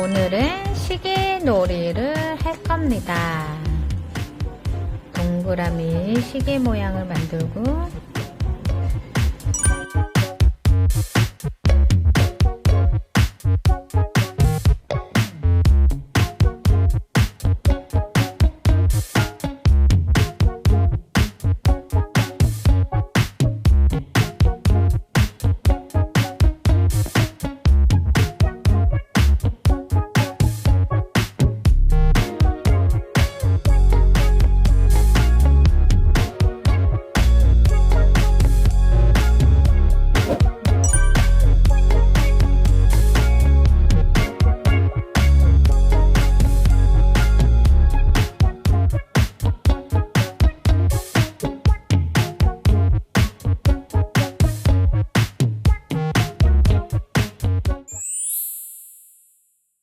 오늘은 시계 놀이를 할 겁니다. 동그라미 시계 모양을 만들고